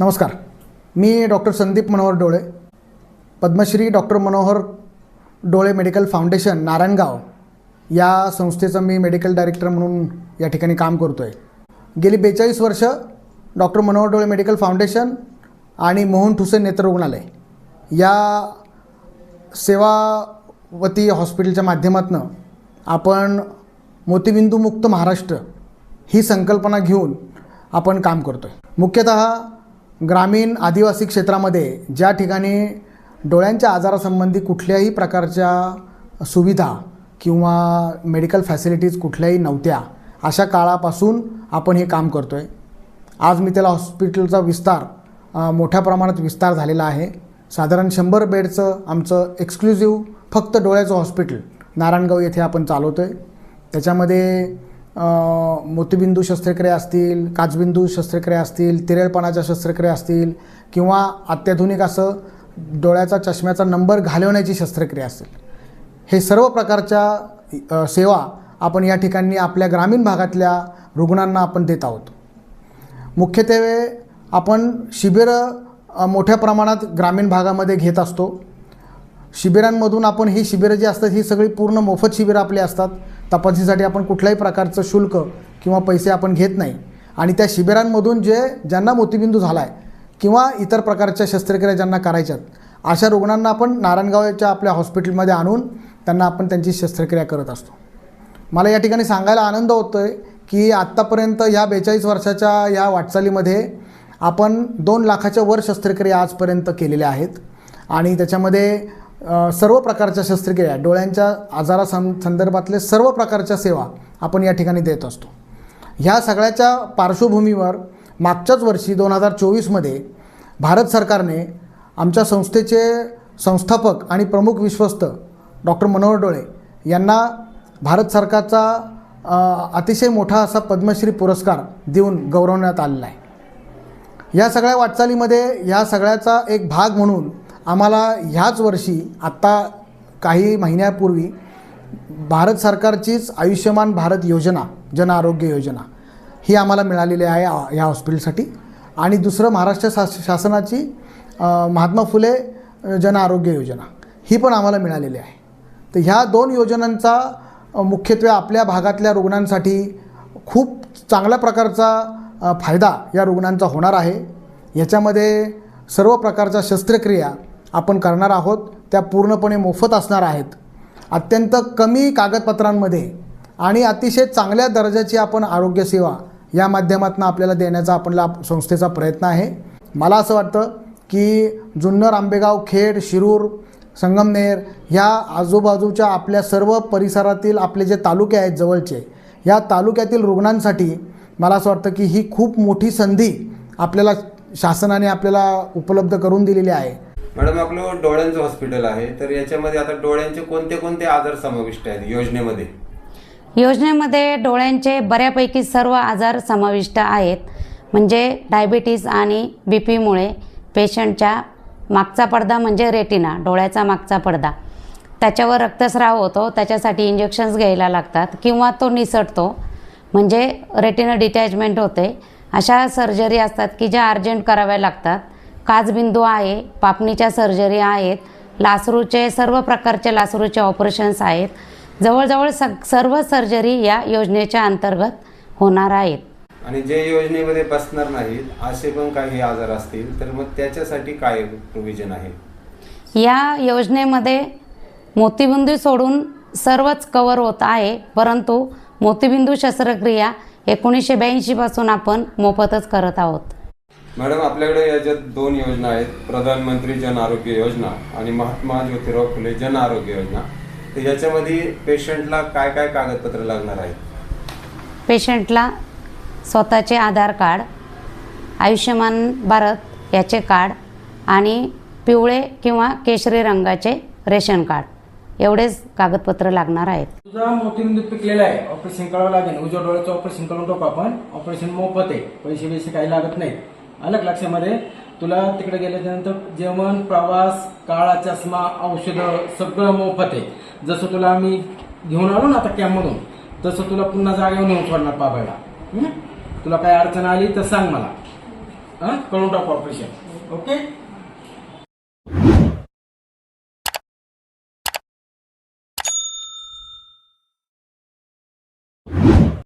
नमस्कार. मी डॉक्टर संदीप मनोहर डोळे पद्मश्री डॉक्टर मनोहर डोळे मेडिकल फाउंडेशन नारायणगाव या संस्थेचं मी मेडिकल डायरेक्टर म्हणून या ठिकाणी काम करतो आहे गेली बेचाळीस वर्ष डॉक्टर मनोहर डोळे मेडिकल फाउंडेशन आणि मोहन ठुसे नेत्र रुग्णालय या सेवावती हॉस्पिटलच्या माध्यमातून आपण मोतीबिंदूमुक्त महाराष्ट्र ही संकल्पना घेऊन आपण काम करतो आहे मुख्यतः ग्रामीण आदिवासी क्षेत्रामध्ये ज्या ठिकाणी डोळ्यांच्या आजारासंबंधी कुठल्याही प्रकारच्या सुविधा किंवा मेडिकल फॅसिलिटीज कुठल्याही नव्हत्या अशा काळापासून आपण हे काम करतो आहे आज मी त्याला हॉस्पिटलचा विस्तार मोठ्या प्रमाणात विस्तार झालेला आहे. साधारण शंभर बेडचं आमचं एक्सक्लुझिव्ह फक्त डोळ्याचं हॉस्पिटल नारायणगाव येथे आपण चालवतो आहे त्याच्यामध्ये मोतीबिंदू शस्त्रक्रिया असतील काचबिंदू शस्त्रक्रिया असतील तिरेळपणाच्या शस्त्रक्रिया असतील किंवा अत्याधुनिक असं डोळ्याचा चष्म्याचा नंबर घालवण्याची शस्त्रक्रिया असेल. हे सर्व प्रकारच्या सेवा आपण या ठिकाणी आपल्या ग्रामीण भागातल्या रुग्णांना आपण देत आहोत. मुख्यत्वे आपण शिबिरं मोठ्या प्रमाणात ग्रामीण भागामध्ये घेत असतो. शिबिरांमधून आपण ही शिबिरं जी असतात ही सगळी पूर्ण मोफत शिबिरं आपली असतात. तपासणीसाठी आपण कुठल्याही प्रकारचं शुल्क किंवा पैसे आपण घेत नाही. आणि त्या शिबिरांमधून जे ज्यांना मोतीबिंदू झाला आहे किंवा इतर प्रकारच्या शस्त्रक्रिया ज्यांना करायच्यात अशा रुग्णांना आपण नारायणगावच्या आपल्या हॉस्पिटलमध्ये आणून त्यांना आपण त्यांची शस्त्रक्रिया करत असतो. मला या ठिकाणी सांगायला आनंद होतो आहे की आत्तापर्यंत ह्या बेचाळीस वर्षाच्या या वाटचालीमध्ये आपण दोन लाखाच्या वर शस्त्रक्रिया आजपर्यंत केलेल्या आहेत. आणि त्याच्यामध्ये सर्व प्रकारच्या शस्त्रक्रिया डोळ्यांच्या आजारा सं संदर्भातले सर्व प्रकारच्या सेवा आपण या ठिकाणी देत असतो. ह्या सगळ्याच्या पार्श्वभूमीवर मागच्याच वर्षी दोन हजार चोवीसमध्ये भारत सरकारने आमच्या संस्थेचे संस्थापक आणि प्रमुख विश्वस्त डॉक्टर मनोहर डोळे यांना भारत सरकारचा अतिशय मोठा असा पद्मश्री पुरस्कार देऊन गौरवण्यात आलेला आहे. या सगळ्या वाटचालीमध्ये या सगळ्याचा एक भाग म्हणून आम्हाला ह्याच वर्षी आत्ता काही महिन्यापूर्वी भारत सरकारचीच आयुष्यमान भारत योजना जन आरोग्य योजना ही आम्हाला मिळालेली आहे ह्या हॉस्पिटलसाठी. आणि दुसरं महाराष्ट्र शास शासनाची महात्मा फुले जन आरोग्य योजना ही पण आम्हाला मिळालेली आहे. तर ह्या दोन योजनांचा मुख्यत्वे आपल्या भागातल्या रुग्णांसाठी खूप चांगल्या प्रकारचा फायदा या रुग्णांचा होणार आहे. याच्यामध्ये सर्व प्रकारच्या शस्त्रक्रिया आपण करणार आहोत त्या पूर्णपणे मोफत असणार आहेत. अत्यंत कमी कागदपत्रांमध्ये आणि अतिशय चांगल्या दर्जाची आपण आरोग्यसेवा या माध्यमातून आपल्याला देण्याचा आपला संस्थेचा प्रयत्न आहे. मला असं वाटतं की जुन्नर आंबेगाव खेड शिरूर संगमनेर ह्या आजूबाजूच्या आपल्या सर्व परिसरातील आपले जे तालुके आहेत जवळचे या तालुक्यातील रुग्णांसाठी मला असं वाटतं की ही खूप मोठी संधी आपल्याला शासनाने आपल्याला उपलब्ध करून दिलेली आहे. मॅडम आपलं डोळ्यांचं हॉस्पिटल आहे. तर याच्यामध्ये आता डोळ्यांचे कोणते कोणते आजार समाविष्ट आहेत योजनेमध्ये? योजनेमध्ये डोळ्यांचे बऱ्यापैकी सर्व आजार समाविष्ट आहेत. म्हणजे डायबिटीज आणि बी पीमुळे पेशंटच्या मागचा पडदा म्हणजे रेटिना डोळ्याचा मागचा पडदा. त्याच्यावर रक्तस्राव होतो त्याच्यासाठी इंजेक्शन्स घ्यायला लागतात किंवा तो निसटतो. म्हणजे रेटिना डिटॅचमेंट होते. अशा सर्जरी असतात की ज्या अर्जंट कराव्या लागतात. काचबिंदू आहे पापणीच्या सर्जरी आहेत लासरूचे सर्व प्रकारचे लासरूचे ऑपरेशन्स आहेत. जवळजवळ सग सर्व सर्जरी या योजनेच्या अंतर्गत होणार आहेत. आणि जे योजनेमध्ये बसणार नाहीत असे पण काही आजार असतील तर मग त्याच्यासाठी काय प्रोव्हिजन आहे? या योजनेमध्ये मोतीबिंदू सोडून सर्वच कवर होत आहे परंतु मोतीबिंदू शस्त्रक्रिया एकोणीसशे ब्याऐंशीपासून आपण मोफतच करत आहोत. मॅडम आपल्याकडे याच्यात दोन योजना आहेत प्रधानमंत्री जन आरोग्य योजना आणि महात्मा ज्योतिराव फुले जन आरोग्य योजना तर याच्यामध्ये पेशंटला काय काय कागदपत्र लागणार आहेत? पेशंटला स्वतःचे आधार कार्ड आयुष्यमान भारत याचे कार्ड आणि पिवळे किंवा केशरी रंगाचे रेशन कार्ड. एवढेच कागदपत्र लागणार आहेत. तुझा मोतीबिंदू पिकलेला आहे. ऑपरेशन करावं लागेल. उजव्या डोळ्याचं ऑपरेशन करून टाकू आपण. ऑपरेशन मोफत आहे. पैसे बिसे काही लागत नाहीत. अलग लक्षामध्ये तुला तिकडे गेल्यानंतर जेवण प्रवास काळा चष्मा औषधं सगळं मोफत आहे. जसं तुला आम्ही घेऊन आलो ना आता कॅम्पमधून तसं तुला पुन्हा जागेवर नेऊन सोडणार पाबायला तुला काही अडचण आली तर सांग मला. हं? करून टाकू ऑपरेशन. ओके?